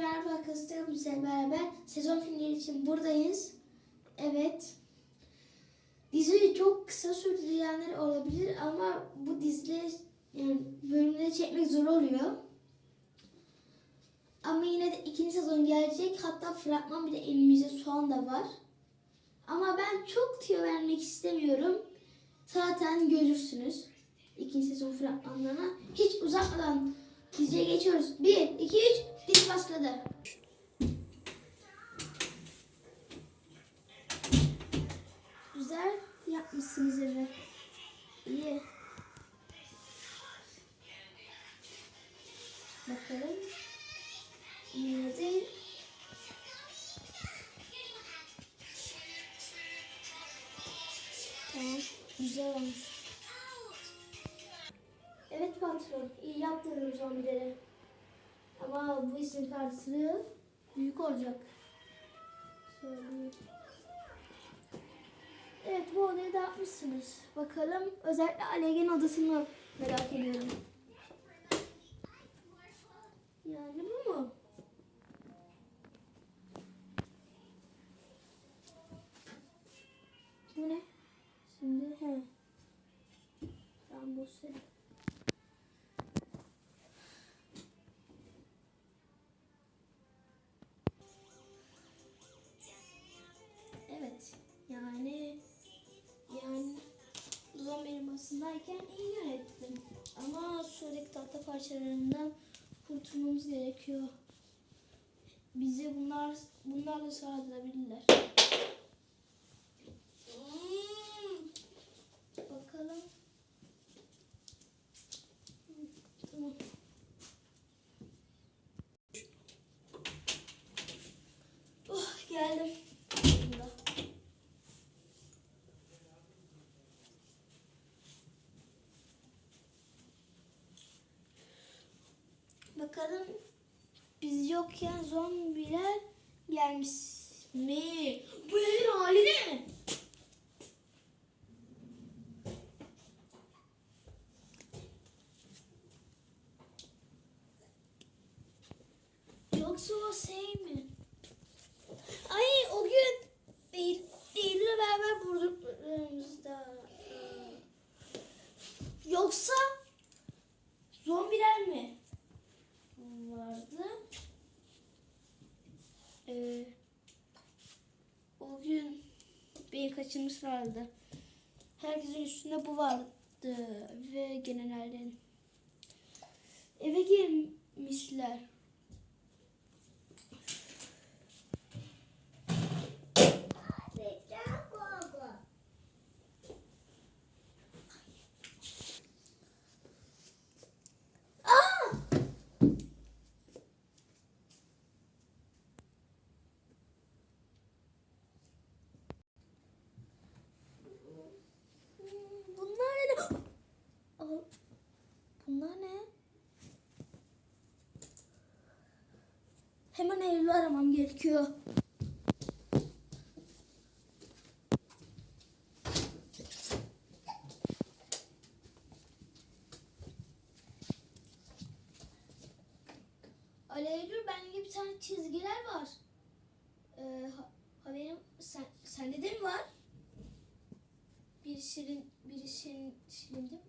merhaba arkadaşlar. Bizlerle beraber sezon finali için buradayız. Evet. Dizi çok kısa sürdürenler olabilir ama bu dizileri yani bölümleri çekmek zor oluyor. Ama yine de ikinci sezon gelecek. Hatta fragman bile elimizde şu anda var. Ama ben çok tüyo vermek istemiyorum. Zaten görürsünüz ikinci sezon fragmanlarına. Hiç uzatmadan diziye geçiyoruz. 1, 2, 3, dizi başladı. Güzel yapmışsınız evi. İyi. Bakalım. Yine de Tamam. Güzel olmuş. Karşılığı büyük olacak. Evet bu odayı dağıtmışsınız. Bakalım özellikle Alegen odasını merak ediyorum. Elmasındayken iyi yönettim. Ama şuradaki tahta parçalarından kurtulmamız gerekiyor. Bizi bunlar bunlarla sağlayabilirler. Hmm. Bakalım. Tamam. Oh, geldim. Bakalım biz yokken zombiler gelmiş mi? Bu evin hali ne? Yoksa o şey mi? Ay o gün değil, Eylül'le beraber buradığımızda Yoksa zombiler mi vardı? Ee, o gün bir kaçırmış vardı. Herkesin üstünde bu vardı ve generallerin eve girmişler. Aa! Bunlar ne? Aa, Bunlar ne? Hemen Eylül'ü aramam gerekiyor. Ali Eylül bende bir tane çizgiler var. Ee, ha- haberim sen, sende de mi var? Bir şirin, bir şirin, şirindi. Ne,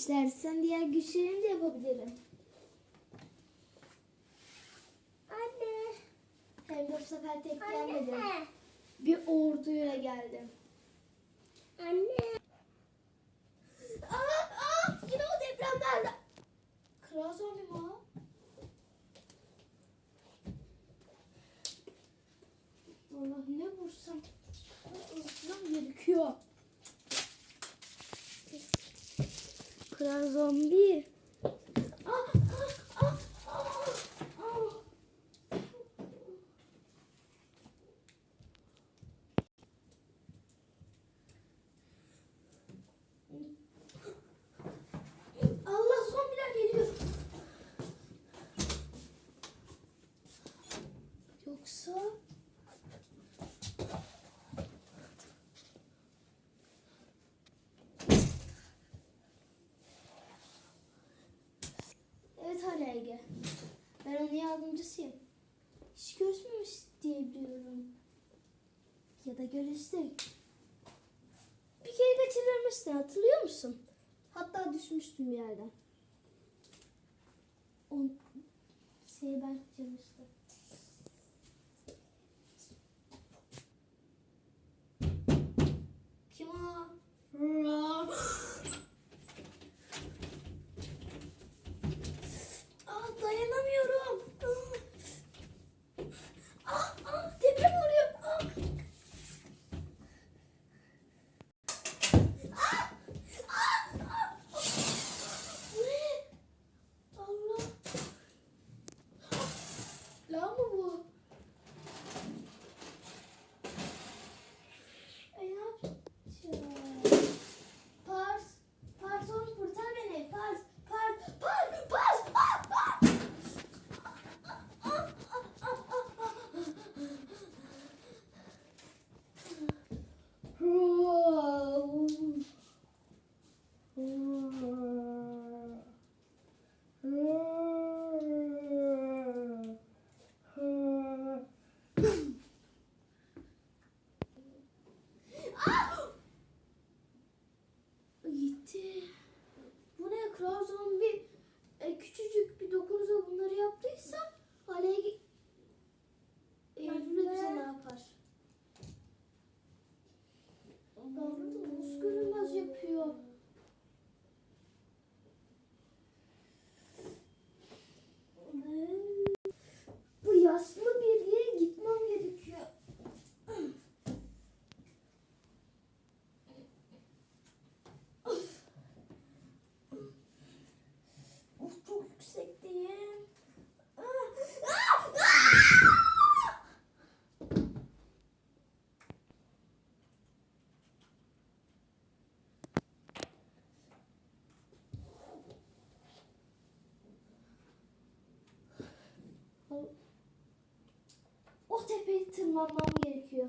İstersen diğer güçlerimi de yapabilirim. Anne. Hem de bu sefer tek gelmedim. Bir orduyla geldim. Anne. Aa, aa, yine o depremlerle. Kral zombi mi o? Allah ne vursam ıslam gerekiyor. Kral zombi. Görüştük. Bir kere kaçırılmıştı hatırlıyor musun? Hatta düşmüştüm bir yerden. O şeyi ben kaçırmıştım. Kim o? Yapıyor? Tırmanmam gerekiyor.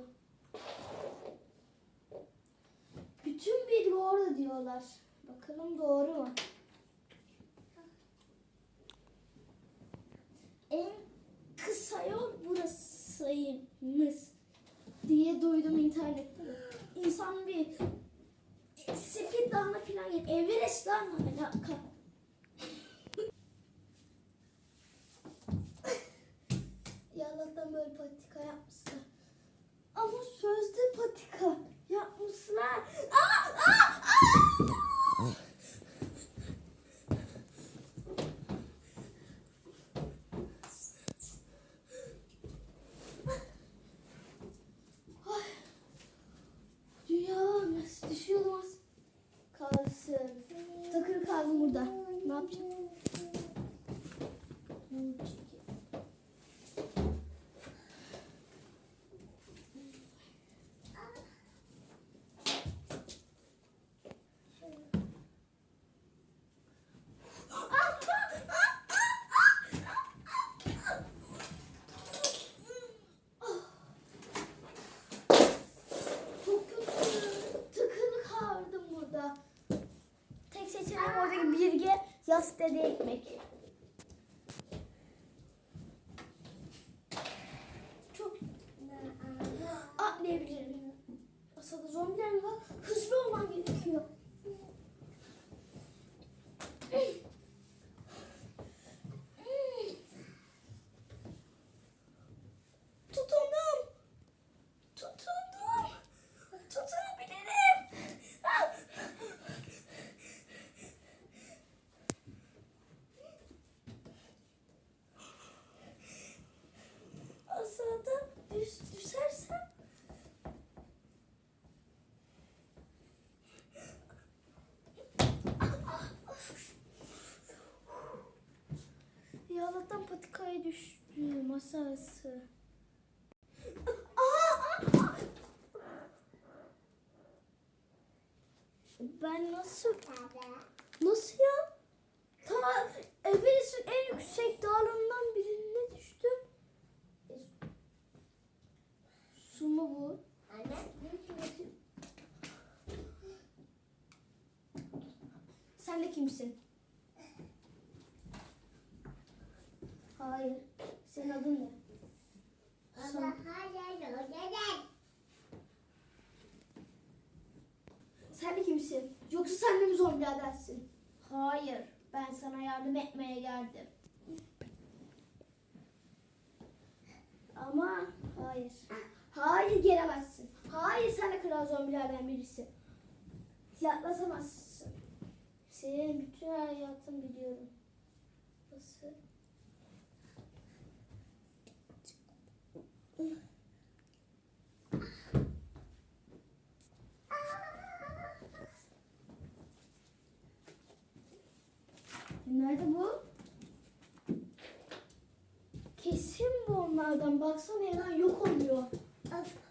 Bütün bilgi orada diyorlar. Bakalım doğru mu? En kısa yol burasıymış diye duydum internette. İnsan bir Spit Dağı'na falan git. Everest Dağı'na alaka. Dedi ekmek. Çok atlayabilirim. Aslında zombiler mi var? Hızlı olmam gerekiyor. Tutundum. Tutundum. Tutunabilirim. Ah! Aşağıda düş, düşersem Ya Allah'tan patikaya düştü masası. Ben nasıl Nasıl ya? Ta Everest'in en yüksek dağlarından birine düştüm. Su mu bu? Sen de kimsin? Adın ne? Sen, sen de kimsin? Yoksa sen de mi zor biradersin? Hayır. Ben sana yardım etmeye geldim. Ama hayır. Hayır gelemezsin. Hayır sen de kral zombilerden birisin. Yaklaşamazsın. Senin bütün hayatını biliyorum. Nasıl? kesin bu onlardan. Baksana Ela yok oluyor. Aslında